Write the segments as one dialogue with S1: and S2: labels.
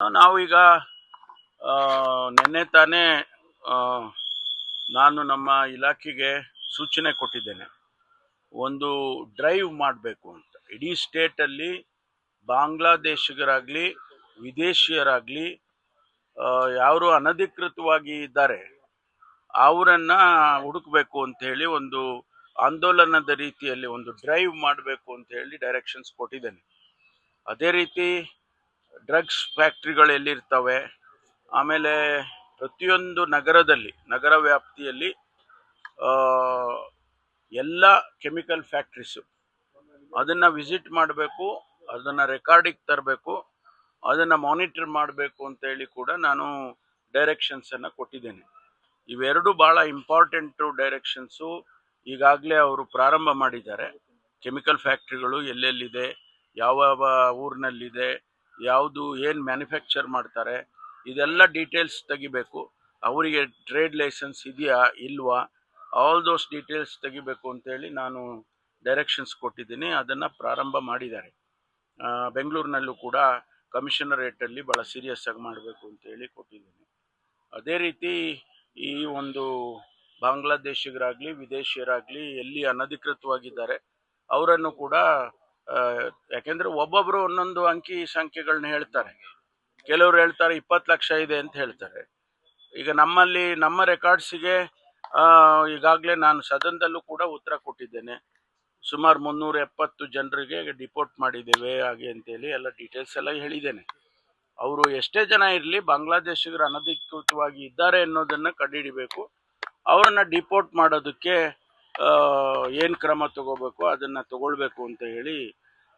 S1: ನಾವೀಗ ನಿನ್ನೆ ತಾನೇ ನಾನು ನಮ್ಮ ಇಲಾಖೆಗೆ ಸೂಚನೆ ಕೊಟ್ಟಿದ್ದೇನೆ. ಒಂದು ಡ್ರೈವ್ ಮಾಡಬೇಕು ಅಂತ. ಇಡೀ ಸ್ಟೇಟಲ್ಲಿ ಬಾಂಗ್ಲಾದೇಶಿಗರಾಗಲಿ, ವಿದೇಶಿಯರಾಗಲಿ ಯಾರು ಅನಧಿಕೃತವಾಗಿ ಇದ್ದಾರೆ, ಅವರನ್ನು ಹುಡುಕಬೇಕು ಅಂತ ಒಂದು ಆಂದೋಲನದ ರೀತಿಯಲ್ಲಿ ಒಂದು ಡ್ರೈವ್ ಮಾಡಬೇಕು ಅಂತ ಹೇಳಿ ಡೈರೆಕ್ಷನ್ಸ್ ಕೊಟ್ಟಿದ್ದೇನೆ. ಅದೇ ರೀತಿ ಡ್ರಗ್ಸ್ ಫ್ಯಾಕ್ಟ್ರಿಗಳು ಎಲ್ಲಿರ್ತವೆ? ಆಮೇಲೆ ಪ್ರತಿಯೊಂದು ನಗರದಲ್ಲಿ, ನಗರ ವ್ಯಾಪ್ತಿಯಲ್ಲಿ ಎಲ್ಲ ಕೆಮಿಕಲ್ ಫ್ಯಾಕ್ಟ್ರೀಸು. ಅದನ್ನು ವಿಸಿಟ್ ಮಾಡಬೇಕು, ಅದನ್ನು ರೆಕಾರ್ಡಿಗೆ ತರಬೇಕು, ಅದನ್ನು ಮಾನಿಟರ್ ಮಾಡಬೇಕು ಅಂತೇಳಿ ಕೂಡ ನಾನು ಡೈರೆಕ್ಷನ್ಸನ್ನು ಕೊಟ್ಟಿದ್ದೇನೆ. ಇವೆರಡು ಭಾಳ ಇಂಪಾರ್ಟೆಂಟು ಡೈರೆಕ್ಷನ್ಸು. ಈಗಾಗಲೇ ಅವರು ಪ್ರಾರಂಭ ಮಾಡಿದ್ದಾರೆ. ಕೆಮಿಕಲ್ ಫ್ಯಾಕ್ಟ್ರಿಗಳು ಎಲ್ಲೆಲ್ಲಿದೆ ಯಾವ ಊರಿನಲ್ಲಿದೆ ಯಾವುದು, ಏನು ಮ್ಯಾನುಫ್ಯಾಕ್ಚರ್ ಮಾಡ್ತಾರೆ, ಇದೆಲ್ಲ ಡೀಟೇಲ್ಸ್ ತೆಗಿಬೇಕು. ಅವರಿಗೆ ಟ್ರೇಡ್ ಲೈಸೆನ್ಸ್ ಇದೆಯಾ, ಇಲ್ವಾ ಆಲ್ ದೋಸ್ ಡೀಟೇಲ್ಸ್ ತೆಗಿಬೇಕು ಅಂತೇಳಿ ನಾನು ಡೈರೆಕ್ಷನ್ಸ್ ಕೊಟ್ಟಿದ್ದೀನಿ. ಅದನ್ನು ಪ್ರಾರಂಭ ಮಾಡಿದ್ದಾರೆ. ಬೆಂಗಳೂರಿನಲ್ಲೂ ಕೂಡ ಕಮಿಷನರೇಟಲ್ಲಿ ಭಾಳ ಸೀರಿಯಸ್ ಆಗಿ ಮಾಡಬೇಕು ಅಂತೇಳಿ ಕೊಟ್ಟಿದ್ದೀನಿ. ಅದೇ ರೀತಿ ಈ ಒಂದು ಬಾಂಗ್ಲಾದೇಶಿಗರಾಗಲಿ, ವಿದೇಶಿಯರಾಗಲಿ ಎಲ್ಲಿ ಅನಧಿಕೃತವಾಗಿದ್ದಾರೆ, ಅವರನ್ನು ಕೂಡ ಯಾಕೆಂದ್ರೆ ಒಬ್ಬೊಬ್ಬರು ಒಂದೊಂದು ಅಂಕಿ ಸಂಖ್ಯೆಗಳನ್ನ ಹೇಳ್ತಾರೆ. ಕೆಲವರು ಹೇಳ್ತಾರೆ ಇಪ್ಪತ್ತು ಲಕ್ಷ ಇದೆ ಅಂತ ಹೇಳ್ತಾರೆ. ಈಗ ನಮ್ಮಲ್ಲಿ, ನಮ್ಮ ರೆಕಾರ್ಡ್ಸಿಗೆ ಈಗಾಗಲೇ ನಾನು ಸದನದಲ್ಲೂ ಕೂಡ ಉತ್ತರ ಕೊಟ್ಟಿದ್ದೇನೆ. ಸುಮಾರು ಮುನ್ನೂರ ಎಪ್ಪತ್ತು ಜನರಿಗೆ ಡಿಪೋರ್ಟ್ ಮಾಡಿದ್ದೇವೆ, ಹಾಗೆ ಅಂತೇಳಿ ಎಲ್ಲ ಡೀಟೇಲ್ಸ್ ಎಲ್ಲ ಹೇಳಿದ್ದೇನೆ. ಅವರು ಎಷ್ಟೇ ಜನ ಇರಲಿ, ಬಾಂಗ್ಲಾದೇಶಿಗರು ಅನಧಿಕೃತವಾಗಿ ಇದ್ದಾರೆ ಅನ್ನೋದನ್ನು ಕಂಡುಹಿಡಿಬೇಕು. ಅವರನ್ನು ಡಿಪೋರ್ಟ್ ಮಾಡೋದಕ್ಕೆ ಏನು ಕ್ರಮ ತಗೋಬೇಕು, ಅದನ್ನು ತಗೊಳ್ಬೇಕು ಅಂತ ಹೇಳಿ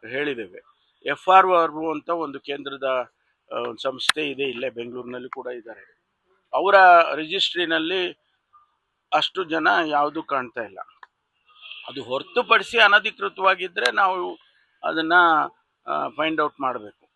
S1: ಹೇಳಿದ್ದೇವೆ. ಎಫ್ ಆರ್ ಆರ್ ಅಂತ ಒಂದು ಕೇಂದ್ರದ ಸಂಸ್ಥೆ ಇದೆ, ಇಲ್ಲೇ ಬೆಂಗಳೂರಿನಲ್ಲಿ ಕೂಡ ಇದ್ದಾರೆ. ಅವರ ರಿಜಿಸ್ಟ್ರಿನಲ್ಲಿ ಅಷ್ಟು ಜನ ಯಾವುದು ಕಾಣ್ತಾ ಇಲ್ಲ. ಅದು ಹೊರತುಪಡಿಸಿ ಅನಧಿಕೃತವಾಗಿದ್ದರೆ ನಾವು ಅದನ್ನು ಫೈಂಡ್ ಔಟ್ ಮಾಡಬೇಕು.